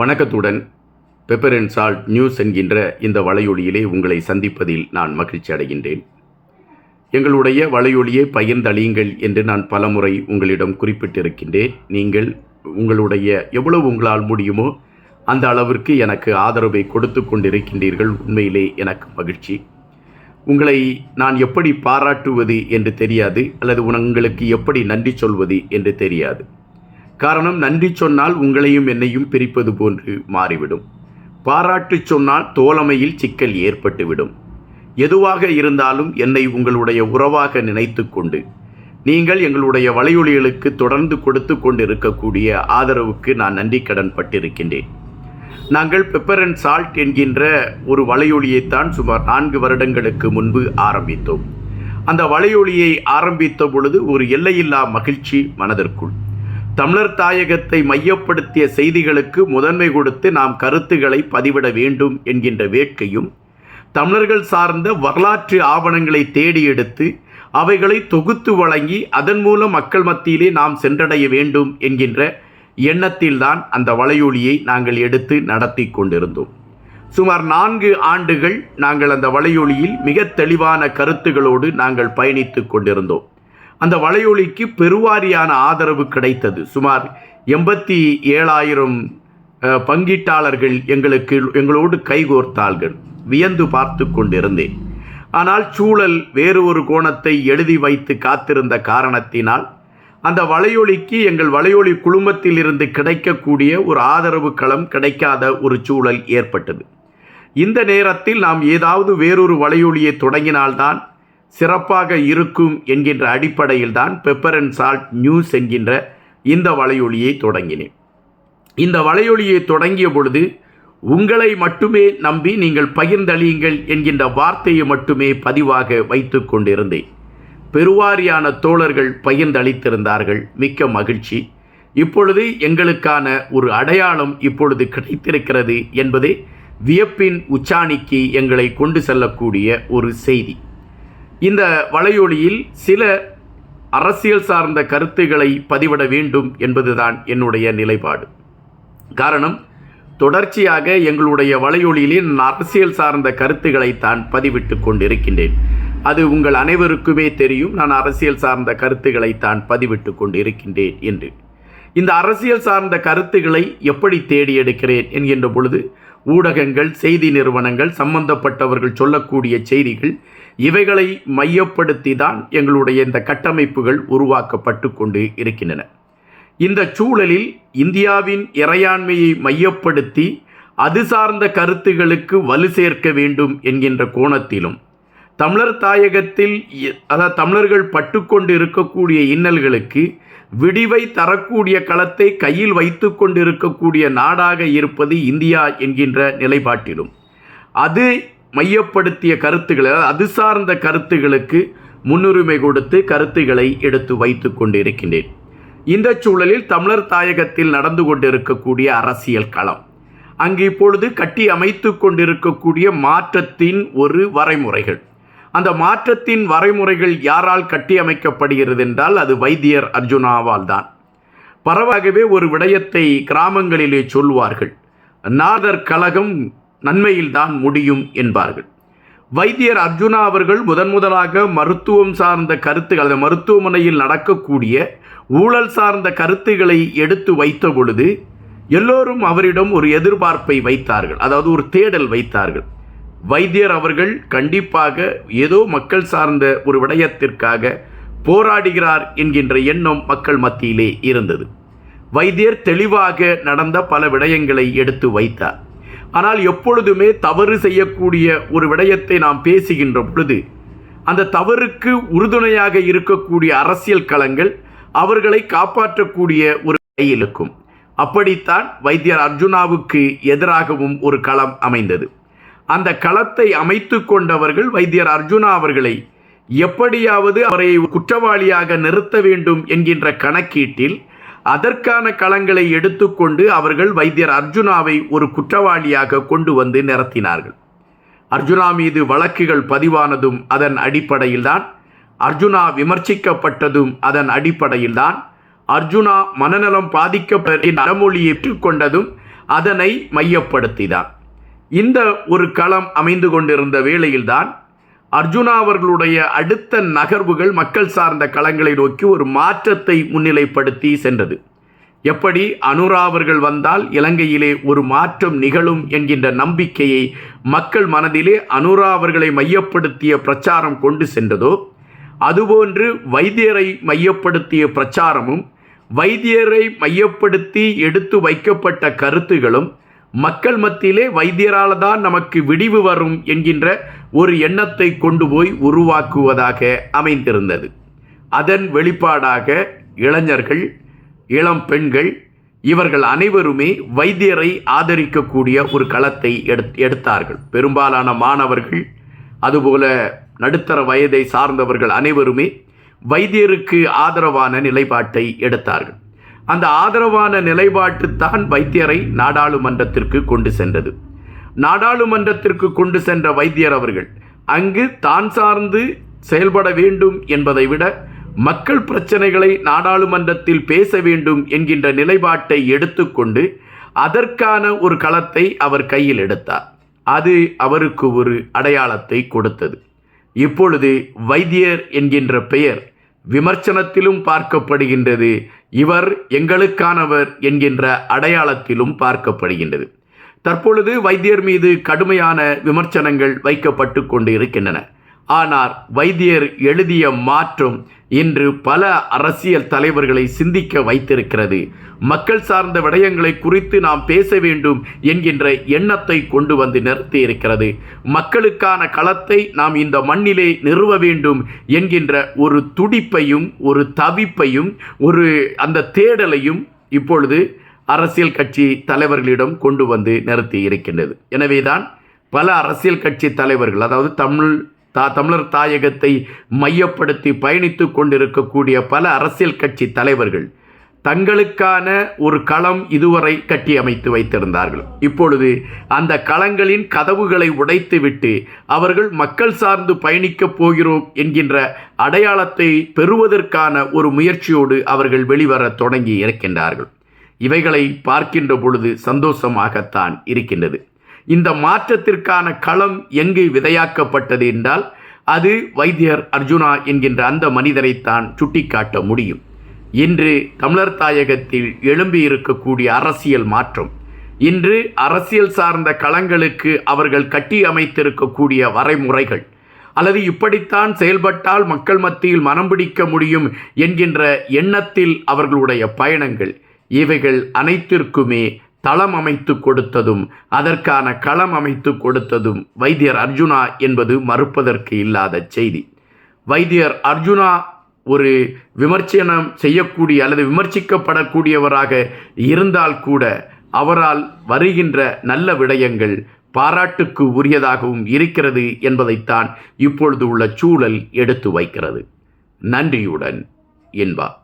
வணக்கத்துடன் pepper and salt news என்கின்ற இந்த வலையொலியிலே உங்களை சந்திப்பதில் நான் மகிழ்ச்சி அடைகின்றேன். எங்களுடைய வலையொலியை பகிர்ந்தளியுங்கள் என்று நான் பலமுறை உங்களிடம் குறிப்பிட்டிருக்கின்றேன். நீங்கள் உங்களுடைய எவ்வளவு உங்களால் முடியுமோ அந்த அளவிற்கு எனக்கு ஆதரவை கொடுத்து கொண்டிருக்கின்றீர்கள். உண்மையிலே எனக்கு மகிழ்ச்சி. உங்களை நான் எப்படி பாராட்டுவது என்று தெரியாது அல்லது உங்களுக்கு எப்படி நன்றி சொல்வது என்று தெரியாது. காரணம் நன்றி சொன்னால் உங்களையும் என்னையும் பிரிப்பது போன்று மாறிவிடும். பாராட்டு சொன்னால் தோழமையில் சிக்கல் ஏற்பட்டுவிடும். எதுவாக இருந்தாலும் என்னை உங்களுடைய உறவாக நினைத்து கொண்டு நீங்கள் எங்களுடைய வலையொலிகளுக்கு தொடர்ந்து கொடுத்து கொண்டிருக்கக்கூடிய ஆதரவுக்கு நான் நன்றி கடன் பட்டிருக்கின்றேன் நாங்கள் பெப்பர் அண்ட் சால்ட் என்கின்ற ஒரு வலையொலியைத்தான் சுமார் நான்கு வருடங்களுக்கு முன்பு ஆரம்பித்தோம். அந்த வலையொலியை ஆரம்பித்த பொழுது ஒரு எல்லையில்லா மகிழ்ச்சி மனதிற்குள் தமிழர் தாயகத்தை மையப்படுத்திய செய்திகளுக்கு முதன்மை கொடுத்து நாம் கருத்துக்களை பதிவிட வேண்டும் என்கின்ற வேட்கையும் தமிழர்கள் சார்ந்த வரலாற்று ஆவணங்களை தேடி எடுத்து அவைகளை தொகுத்து வழங்கி அதன் மூலம் மக்கள் மத்தியிலே நாம் சென்றடைய வேண்டும் என்கின்ற எண்ணத்தில்தான் அந்த வலையொலியை நாங்கள் எடுத்து நடத்தி கொண்டிருந்தோம். சுமார் நான்கு ஆண்டுகள் நாங்கள் அந்த வலையொலியில் மிக தெளிவான கருத்துகளோடு நாங்கள் பயணித்து கொண்டிருந்தோம். அந்த வலையொலிக்கு பெருவாரியான ஆதரவு கிடைத்தது. சுமார் எண்பத்தி ஏழாயிரம் பங்கீட்டாளர்கள் எங்களுக்கு எங்களோடு கைகோர்த்தார்கள். வியந்து பார்த்து கொண்டிருந்தேன். ஆனால் சூழல் வேறு ஒரு கோணத்தை எழுதி வைத்து காத்திருந்த காரணத்தினால் அந்த வலையொலிக்கு எங்கள் வலையொலி குழுமத்திலிருந்து கிடைக்கக்கூடிய ஒரு ஆதரவு களம் கிடைக்காத ஒரு சூழல் ஏற்பட்டது. இந்த நேரத்தில் நாம் ஏதாவது வேறொரு வலையொலியை தொடங்கினால்தான் சிறப்பாக இருக்கும் என்கின்ற அடிப்படையில் தான் பெப்பர் அண்ட் சால்ட் நியூஸ் என்கின்ற இந்த வலையொலியை தொடங்கினேன். இந்த வலையொலியை தொடங்கிய பொழுது உங்களை மட்டுமே நம்பி நீங்கள் பகிர்ந்தளியுங்கள் என்கின்ற வார்த்தையை மட்டுமே பதிவாக வைத்து கொண்டிருந்தேன். பெருவாரியான தோழர்கள் பகிர்ந்தளித்திருந்தார்கள். மிக்க மகிழ்ச்சி. இப்பொழுது எங்களுக்கான ஒரு அடையாளம் இப்பொழுது கிடைத்திருக்கிறது என்பதே வியப்பின் உச்சாணிக்கு எங்களை கொண்டு செல்லக்கூடிய ஒரு செய்தி. இந்த வலையொலியில் சில அரசியல் சார்ந்த கருத்துக்களை பதிவிட வேண்டும் என்பதுதான் என்னுடைய நிலைப்பாடு. காரணம் தொடர்ச்சியாக எங்களுடைய வலையொலியிலே நான் அரசியல் சார்ந்த கருத்துக்களை தான் பதிவிட்டு கொண்டிருக்கின்றேன். அது உங்கள் அனைவருக்குமே தெரியும் நான் அரசியல் சார்ந்த கருத்துக்களை தான் பதிவிட்டு கொண்டிருக்கின்றேன் என்று. இந்த அரசியல் சார்ந்த கருத்துக்களை எப்படி தேடி எடுக்கிறேன் என்கின்ற பொழுது ஊடகங்கள் செய்தி நிறுவனங்கள் சம்பந்தப்பட்டவர்கள் சொல்லக்கூடிய செய்திகள் இவைகளை மையப்படுத்தி தான் எங்களுடைய இந்த கட்டமைப்புகள் உருவாக்கப்பட்டு கொண்டு இருக்கின்றன. இந்த சூழலில் இந்தியாவின் இறையாண்மையை மையப்படுத்தி அது சார்ந்த கருத்துகளுக்கு வலு சேர்க்க வேண்டும் என்கின்ற கோணத்திலும் தமிழர் தாயகத்தில் அதாவது தமிழர்கள் பட்டுக்கொண்டு இருக்கக்கூடிய இன்னல்களுக்கு விடிவை தரக்கூடிய களத்தை கையில் வைத்து கொண்டிருக்கக்கூடிய நாடாக இருப்பது இந்தியா என்கின்ற நிலைப்பாட்டிலும் அது மையப்படுத்திய கருத்துக்களை அது சார்ந்த கருத்துகளுக்கு முன்னுரிமை கொடுத்து கருத்துக்களை எடுத்து வைத்து கொண்டிருக்கின்றேன். இந்த சூழலில் தமிழர் தாயகத்தில் நடந்து கொண்டிருக்கக்கூடிய அரசியல் களம் அங்கு இப்பொழுது கட்டி அமைத்து கொண்டிருக்கக்கூடிய மாற்றத்தின் ஒரு வரைமுறைகள். அந்த மாற்றத்தின் வரைமுறைகள் யாரால் கட்டி அமைக்கப்படுகிறது என்றால் அது வைத்தியர் அர்ஜுனாவால் தான். பரவாகவே ஒரு விடயத்தை கிராமங்களிலே சொல்வார்கள். நாதர் கழகம் நன்மையில்தான் முடியும் என்பார்கள். வைத்தியர் அர்ஜுனா அவர்கள் முதன் முதலாக மருத்துவம் சார்ந்த கருத்துக்கள் அந்த மருத்துவமனையில் நடக்கக்கூடிய ஊழல் சார்ந்த கருத்துக்களை எடுத்து வைத்த பொழுது எல்லோரும் அவரிடம் ஒரு எதிர்பார்ப்பை வைத்தார்கள். அதாவது ஒரு தேடல் வைத்தார்கள். வைத்தியர் அவர்கள் கண்டிப்பாக ஏதோ மக்கள் சார்ந்த ஒரு விடயத்திற்காக போராடுகிறார் என்கின்ற எண்ணம் மக்கள் மத்தியிலே இருந்தது. வைத்தியர் தெளிவாக நடந்த பல விடயங்களை எடுத்து வைத்தார். ஆனால் எப்பொழுதுமே தவறு செய்யக்கூடிய ஒரு விடயத்தை நாம் பேசுகின்ற பொழுது அந்த தவறுக்கு உறுதுணையாக இருக்கக்கூடிய அரசியல் களங்கள் அவர்களை காப்பாற்றக்கூடிய ஒரு கையில் இருக்கும். அப்படித்தான் வைத்தியர் அர்ஜுனாவுக்கு எதிராகவும் ஒரு களம் அமைந்தது. அந்த களத்தை அமைத்து கொண்டவர்கள் வைத்தியர் அர்ஜுனா அவர்களை எப்படியாவது அவரை குற்றவாளியாக நிறுத்த வேண்டும் என்கின்ற கணக்கீட்டில் அதற்கான களங்களை எடுத்துக்கொண்டு அவர்கள் வைத்தியர் அர்ஜுனாவை ஒரு குற்றவாளியாக கொண்டு வந்து நிறுத்தினார்கள் அர்ஜுனா மீது வழக்குகள் பதிவானதும் அதன் அடிப்படையில்தான் அர்ஜுனா விமர்சிக்கப்பட்டதும் அதன் அடிப்படையில்தான் அர்ஜுனா மனநலம் பாதிக்கப்பட்ட அறமொழியை ஏற்றுக்கொண்டதும் அதனை மையப்படுத்திதான் இந்த ஒரு களம் அமைந்து கொண்டிருந்த வேளையில்தான் அர்ஜுனா அவர்களுடைய அடுத்த நகர்வுகள் மக்கள் சார்ந்த களங்களை நோக்கி ஒரு மாற்றத்தை முன்னிலைப்படுத்தி சென்றது. எப்படி அனுரா அவர்கள் வந்தால் இலங்கையிலே ஒரு மாற்றம் நிகழும் என்கின்ற நம்பிக்கையை மக்கள் மனதிலே அனுரா அவர்களை மையப்படுத்திய பிரச்சாரம் கொண்டு சென்றதோ அதுபோன்று வைத்தியரை மையப்படுத்திய பிரச்சாரமும் வைத்தியரை மையப்படுத்தி எடுத்து வைக்கப்பட்ட கருத்துகளும் மக்கள் மத்தியிலே வைத்தியரால் தான் நமக்கு விடிவு வரும் என்கின்ற ஒரு எண்ணத்தை கொண்டு போய் உருவாக்குவதாக அமைந்திருந்தது. அதன் வெளிப்பாடாக இளைஞர்கள் இளம் பெண்கள் இவர்கள் அனைவருமே வைத்தியரை ஆதரிக்கக்கூடிய ஒரு களத்தை எடுத் எடுத்தார்கள். பெரும்பாலான மாணவர்கள் அதுபோல நடுத்தர வயதை சார்ந்தவர்கள் அனைவருமே வைத்தியருக்கு ஆதரவான நிலைப்பாட்டை எடுத்தார்கள். அந்த ஆதரவான நிலைப்பாட்டு தான் வைத்தியரை நாடாளுமன்றத்திற்கு கொண்டு சென்றது. நாடாளுமன்றத்திற்கு கொண்டு சென்ற வைத்தியர் அவர்கள் அங்கு தான் சார்ந்து செயல்பட வேண்டும் என்பதை விட மக்கள் பிரச்சனைகளை நாடாளுமன்றத்தில் பேச வேண்டும் என்கின்ற நிலைப்பாட்டை எடுத்துக்கொண்டு அதற்கான ஒரு களத்தை அவர் கையில் எடுத்தார். அது அவருக்கு ஒரு அடையாளத்தை கொடுத்தது. இப்பொழுது வைத்தியர் என்கின்ற பெயர் விமர்சனத்திலும் பார்க்கப்படுகின்றது. இவர் எங்களுக்கானவர் என்கின்ற அடையாளத்திலும் பார்க்கப்படுகின்றது. தற்பொழுது வைத்தியர் மீது கடுமையான விமர்சனங்கள் வைக்கப்பட்டு கொண்டு இருக்கின்றன ஆனால் வைத்தியர் எழுதிய மாற்றம் இன்று பல அரசியல் தலைவர்களை சிந்திக்க வைத்திருக்கிறது. மக்கள் சார்ந்த விடயங்களை குறித்து நாம் பேச வேண்டும் என்கின்ற எண்ணத்தை கொண்டு வந்து நிறுத்தி இருக்கிறது மக்களுக்கான களத்தை நாம் இந்த மண்ணிலே நிறுவ வேண்டும் என்கின்ற ஒரு துடிப்பையும் ஒரு தவிப்பையும் ஒரு அந்த தேடலையும் இப்பொழுது அரசியல் கட்சி தலைவர்களிடம் கொண்டு வந்து நிறுத்தி இருக்கின்றது எனவேதான் பல அரசியல் கட்சி தலைவர்கள் அதாவது தமிழ் தா தமிழர் தாயகத்தை மையப்படுத்தி பயணித்து கொண்டிருக்கக்கூடிய பல அரசியல் கட்சி தலைவர்கள் தங்களுக்கான ஒரு களம் இதுவரை கட்டி அமைத்து வைத்திருந்தார்கள். இப்பொழுது அந்த களங்களின் கதவுகளை உடைத்துவிட்டு அவர்கள் மக்கள் சார்ந்து பயணிக்கப் போகிறோம் என்கின்ற அடையாளத்தை பெறுவதற்கான ஒரு முயற்சியோடு அவர்கள் வெளிவர தொடங்கி இருக்கின்றார்கள். இவைகளை பார்க்கின்ற பொழுது சந்தோஷமாகத்தான் இருக்கின்றது. இந்த மாற்றத்திற்கான களம் எங்கு விதையாக்கப்பட்டது என்றால் அது வைத்தியர் அர்ஜுனா என்கின்ற அந்த மனிதரைத்தான் சுட்டிக்காட்ட முடியும். இன்று தமிழர் தாயகத்தில் எழும்பியிருக்கக்கூடிய அரசியல் மாற்றம் இன்று அரசியல் சார்ந்த களங்களுக்கு அவர்கள் கட்டி அமைத்திருக்கக்கூடிய வரைமுறைகள் அல்லது இப்படித்தான் செயல்பட்டால் மக்கள் மத்தியில் மனம் பிடிக்க முடியும் என்கின்ற எண்ணத்தில் அவர்களுடைய பயணங்கள் இவைகள் அனைத்திற்குமே தளம் அமைத்து கொடுத்ததும் அதற்கான களம் அமைத்து கொடுத்ததும் வைத்தியர் அர்ஜுனா என்பது மறுப்பதற்கு இல்லாத செய்தி. வைத்தியர் அர்ஜுனா ஒரு விமர்சனம் செய்யக்கூடிய அல்லது விமர்சிக்கப்படக்கூடியவராக இருந்தால் கூட அவரால் வருகின்ற நல்ல விடயங்கள் பாராட்டுக்கு உரியதாகவும் இருக்கிறது என்பதைத்தான் இப்பொழுது உள்ள சூழல் எடுத்து வைக்கிறது. நன்றியுடன் என்பார்